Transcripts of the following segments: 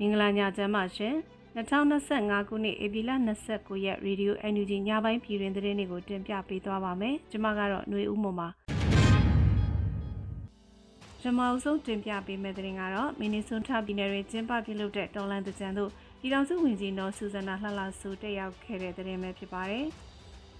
မင်္ဂလာညချမ်းပါရှင်2025ခုနှစ်ဧပြီလ29ရက်ရေဒီယို NUG ညပိုင်းပြည်တွင်သတင်းတွေကိုတင်ပြပေးသွားပါမယ်ကျွန်မကတော့ຫນွေဦးမပါကျွန်မအုပ်ဆုံးတင်ပြပေးမယ့်သတင်းကတော့မင်းနီဆွန်ထပြည်နယ်တွင်ကျင်းပပြုလုပ်တဲ့တော်လန်တကြံတို့ပြည်ထောင်စုဝန်ကြီးနော်ဆူဇနာလှလှဆူတက်ရောက်ခဲ့တဲ့သတင်းပဲဖြစ်ပါတယ်။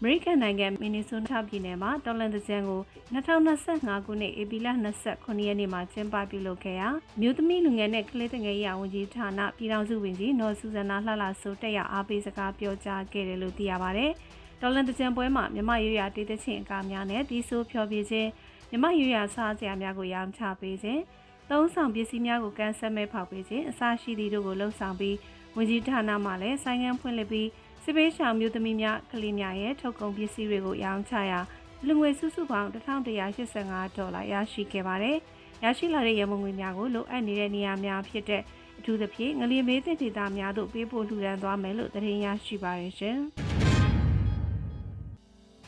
အမေရိကန်နိုင်ငံမင်နီဆိုတာပြည်နယ်မှာတော်လန်တကြံကို2025ခုနှစ်ဧပြီလ29ရက်နေ့မှာကျင်းပပြုလုပ်ခဲ့ရာမြို့သမီးလူငယ်နဲ့ကလေးငယ်ရေးဝန်ကြီးဌာနပြည်ထောင်စုဝန်ကြီးနော်ဆူဇနာလှလှဆိုတက်ရောက်အားပေးစကားပြောကြားခဲ့တယ်လို့သိရပါဗျ။တော်လန်တကြံပွဲမှာမြမရွရတေးသချင်းအကားများနဲ့တီးဆိုးဖျော်ဖြေခြင်းမြမရွရစားစရာများကိုရောင်းချပေးခြင်းသုံးဆောင်ပစ္စည်းများကိုကန်ဆက်မဲ့ဖောက်ပေးခြင်းအစရှိသည့်တို့ကိုလှုပ်ဆောင်ပြီးဝန်ကြီးဌာနမှလည်းဆိုင်ငံဖွင့်လှစ်ပြီး စစ်ပေးရှောင်မျိုးသမီးများကလေးများရဲ့ထုတ်ကုန်ပစ္စည်းတွေကိုရောင်းချရာလူငွေစုစုပေါင်း1185ဒေါ်လာရရှိခဲ့ပါတယ်။ရရှိလာတဲ့ရမုံငွေများကိုလိုအပ်နေတဲ့နေရာများဖြစ်တဲ့အထူးသဖြင့်ငလျင်မေးတဲ့ဒေသများသို့ပေးပို့လှူဒါန်းသွားမယ်လို့သတင်းရရှိပါရရှင်။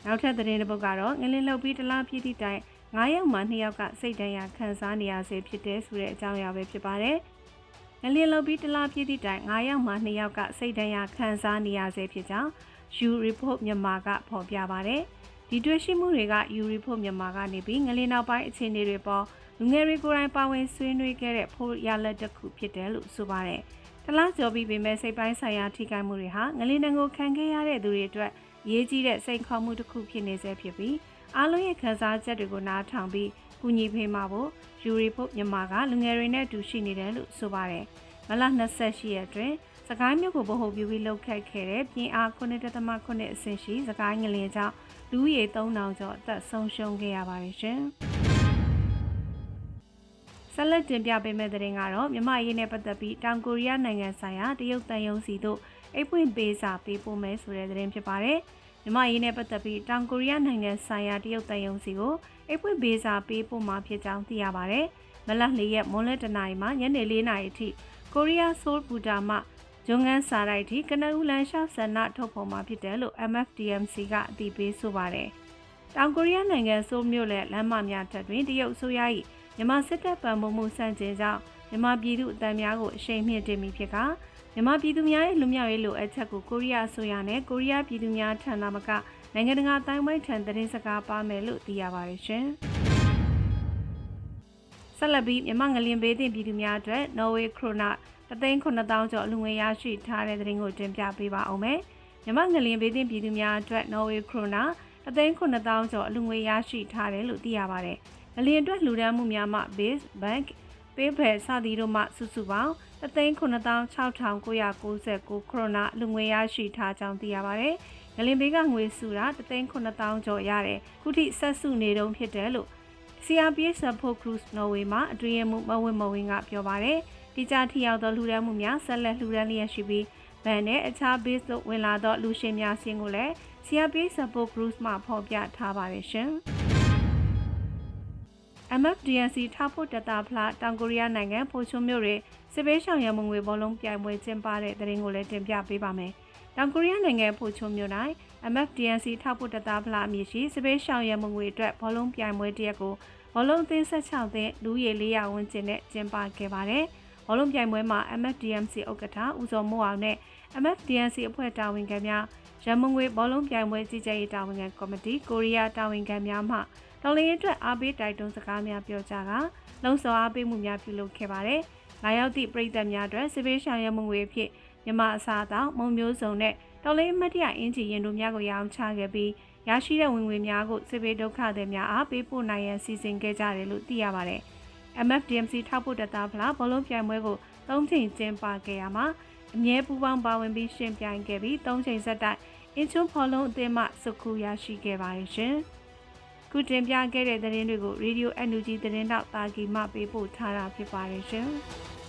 နောက်ထပ်သတင်းတစ်ပုဒ်ကတော့ငလင်လှုပ်ပြီးတလားပြည့်သည့်တိုင်9ယောက်မှ2ယောက်ကစိတ်ဒဏ်ရာခံစားနေရစေဖြစ်တဲ့ဆိုတဲ့အကြောင်းအရာပဲဖြစ်ပါတယ်။ ငလျင်လုံပြီးတလားပြည့်သည့်တိုင်9ယောက်မှ2ယောက်ကစိတ်ဒဏ်ရာခံစားနေရဆဲဖြစ်ကြောင်း U Report မြန်မာကဖော်ပြပါဗျ။ဒီတွေ့ရှိမှုတွေက U Report မြန်မာကနေပြီးငလျင်နောက်ပိုင်းအခြေအနေတွေပေါ်လူငယ်တွေကိုယ်တိုင်ပါဝင်ဆွေးနွေးခဲ့တဲ့ဖို့ရလက်တစ်ခုဖြစ်တယ်လို့ဆိုပါတယ်။တလားကျော်ပြီးပေမဲ့စိတ်ပိုင်းဆိုင်ရာထိခိုက်မှုတွေဟာငလျင်တန်ကိုခံခဲ့ရတဲ့သူတွေအတွက်ရေးကြီးတဲ့စိန်ခေါ်မှုတစ်ခုဖြစ်နေစေဖြစ်ပြီးအားလုံးရဲ့ခံစားချက်တွေကိုနားထောင်ပြီး ကူညီဖေးမှာဖို့ယူရီဖို့မြန်မာကလူငယ်တွေနဲ့အတူရှိနေတယ်လို့ဆိုပါတယ်။မလ28ရက်တွင်စကိုင်းမြို့ကိုဗဟိုပြုပြီးလှုပ်ခတ်ခဲ့တဲ့ပြင်အား9.9အဆင့်ရှိစကိုင်းငလင်ကြောင့်လူဦးရေ3000ကျော်အသက်ဆုံးရှုံးခဲ့ရပါတယ်ရှင်။ဆက်လက်တင်ပြပေးမယ့်သတင်းကတော့မြမရေးနဲ့ပတ်သက်ပြီးတောင်ကိုရီးယားနိုင်ငံဆိုင်ရာတရုတ်တန်ယုံစီတို့ အိတ်ပွင့်ပေးစာပေးပို့မယ်ဆိုတဲ့သတင်းဖြစ်ပါတယ်။မြမရေးနဲ့ပတ်သက်ပြီးတောင်ကိုရီးယားနိုင်ငံဆိုင်ရာတရုတ်တန်ယုံစီကိုအိတ်ပွင့်ပေးစာပေးပို့မှာဖြစ်ကြောင်းသိရပါတယ်။မလ၄ရက်မွန်လတနာရီမှညနေ၄နာရီအထိကိုရီးယားဆိုးဘူတာမှဂျုံငန်းစာရိုက်ထိကနဦးလန်ရှောက်ဆန္ဒထုတ်ဖော်မှာဖြစ်တယ်လို့ MFDMC ကအတည်ပြုဆိုပါတယ်။တောင်ကိုရီးယားနိုင်ငံဆိုးမြို့နယ်လမ်းမများထက်တွင်တရုတ်ဆိုရ၏မြန်မာစစ်တပ်ပံ့ပိုးမှုစန့်ကျင်ကြောင်းမြန်မာပြည်သူအသံများကိုအရှိန်မြင့်တင်မိဖြစ်က မြန်မာပြည်သူများရဲ့လူမျိုးရေးလိုအပ်ချက်ကိုကိုရီးယားအစိုးရနဲ့ကိုရီးယားပြည်သူများထံသာမကနိုင်ငံတကာတိုင်းဝိုင်းထံသတင်းစကားပါမယ်လို့သိရပါတယ်ရှင်။ဆက်လက်ပြီးမြန်မာငလင်ဘေးတင်ပြည်သူများအတွက်နော်ဝေခရိုနာ3,900ကျော်အလူငွေရရှိထားတဲ့သတင်းကိုတင်ပြပေးပါအောင်မယ်။မြန်မာငလင်ဘေးတင်ပြည်သူများအတွက်နော်ဝေခရိုနာ3,900ကျော်အလူငွေရရှိထားတယ်လို့သိရပါတယ်။ငလင်အတွက်လှူဒန်းမှုများမှ Base Bank ပေးဖယ်စသည်တို့မှစုစုပေါင်း3,96999ခရိုနာလူငွေရရှိထားကြောင်းသိရပါတယ်။ငလင်ဘေးကငွေစုတာ3,900ကျော်ရတယ်ခုထိဆက်စုနေတုံးဖြစ်တယ်လို့ CRPS Support Cruise Norway မှာအတွင်းမှုမဝင်းမဝင်းကပြောပါတယ်ဒီကြထိရောက်သောလှူဒန်းမှုများဆက်လက်လှူဒန်းလျက်ရှိပြီးဗန်နဲ့အခြား base တို့ဝင်လာသောလူရှင်များဆင်းကိုလည်း CRPS Support Cruise မှာဖော်ပြထားပါတယ်ရှင် MFDNC ထားဖို့တတဖလားတောင်ကိုရီးယားနိုင်ငံဖိုချွန်မြို့တွင်စစ်ပေးရှောင်ရမငွေဘောလုံးပြိုင်ပွဲကျင်းပတဲ့တဲ့ရင်ကိုလည်းတင်ပြပေးပါမယ်။တောင်ကိုရီးယားနိုင်ငံဖိုချုံမြို့၌ MFDNC ထောက်ပို့တသားဖလားအမည်ရှိစပေးရှောင်ရမငွေအတွက်ဘောလုံးပြိုင်ပွဲတစ်ရက်ကိုဘောလုံးသင်း16သင်းလူရည်400ဝန်းကျင်နဲ့ကျင်းပခဲ့ပါတယ်။ဘောလုံးပြိုင်ပွဲမှာ MFDMC ဥက္ကဋ္ဌဦးစောမိုးအောင်နဲ့ MFDNC အဖွဲ့တာဝန်ခံများရမငွေဘောလုံးပြိုင်ပွဲကြီးကြပ်ရေးတာဝန်ခံကော်မတီကိုရီးယားတာဝန်ခံများမှ တော်လင်းအတွက်အားပေးတိုက်တွန်းစကားများပြောကြားကလုံဆော်အားပေးမှုများပြုလုပ်ခဲ့ပါတယ်။လာရောက်သည့်ပြည်သက်များအတွက်စပေးရှောင်ရမငွေအဖြစ်မြမအစားအသောက်မုံမျိုးစုံနဲ့တော်လေးမတ်တရအင်ဂျီရင်တို့များကိုရောင်းချခဲ့ပြီးရရှိတဲ့ဝင်ငွေများကိုစစ်ပေးဒုက္ခသည်များအားပေးပို့နိုင်ရန်စီစဉ်ခဲ့ကြတယ်လို့သိရပါတယ်။ MFDMC ထောက်ပို့တသားဖလားဘောလုံးပြိုင်ပွဲကို၃ချိန်ကျင်းပခဲ့ရမှာအမြဲပူပေါင်းပါဝင်ပြီးရှင်ပြိုင်ခဲ့ပြီး၃ချိန်ဆက်တိုက်အင်ချွန်းဖော်လုံးအသင်းမှစုခုရရှိခဲ့ပါတယ်ရှင်။ ခုတင်ပြခဲ့တဲ့သတင်းတွေကို Radio NUG သတင်းတောက်တာဂီမှပေးပို့ထားတာဖြစ်ပါတယ်ရှင်။